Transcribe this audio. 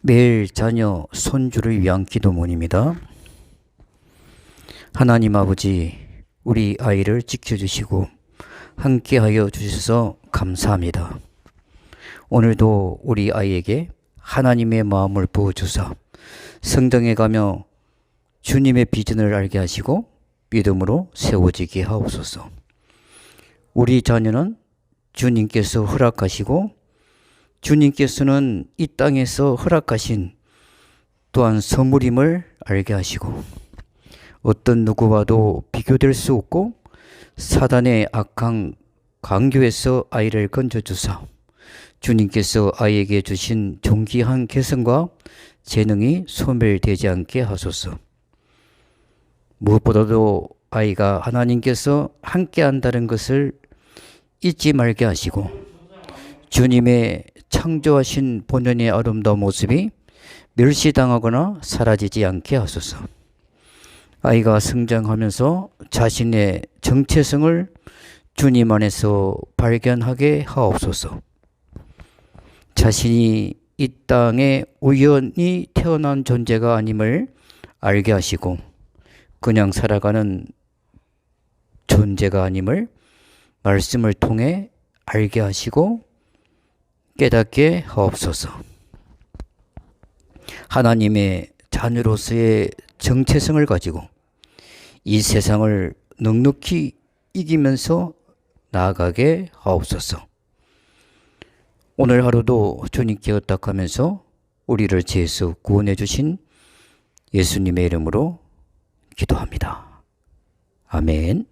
매일 자녀, 손주를 위한 기도문입니다. 하나님 아버지, 우리 아이를 지켜주시고 함께하여 주셔서 감사합니다. 오늘도 우리 아이에게 하나님의 마음을 부어주사 성경에 가며 주님의 비전을 알게 하시고 믿음으로 세워지게 하옵소서. 우리 자녀는 주님께서 허락하시고 주님께서는 이 땅에서 허락하신 또한 선물임을 알게 하시고 어떤 누구와도 비교될 수 없고 사단의 악한 강교에서 아이를 건져주사 주님께서 아이에게 주신 존귀한 개성과 재능이 소멸되지 않게 하소서. 무엇보다도 아이가 하나님께서 함께 한다는 것을 잊지 말게 하시고 주님의 창조하신 본연의 아름다운 모습이 멸시당하거나 사라지지 않게 하소서. 아이가 성장하면서 자신의 정체성을 주님 안에서 발견하게 하옵소서. 자신이 이 땅에 우연히 태어난 존재가 아님을 알게 하시고 그냥 살아가는 존재가 아님을 말씀을 통해 알게 하시고 깨닫게 하옵소서. 하나님의 자녀로서의 정체성을 가지고 이 세상을 넉넉히 이기면서 나아가게 하옵소서. 오늘 하루도 주님께 의탁하면서 우리를 죄에서 구원해 주신 예수님의 이름으로 기도합니다. 아멘.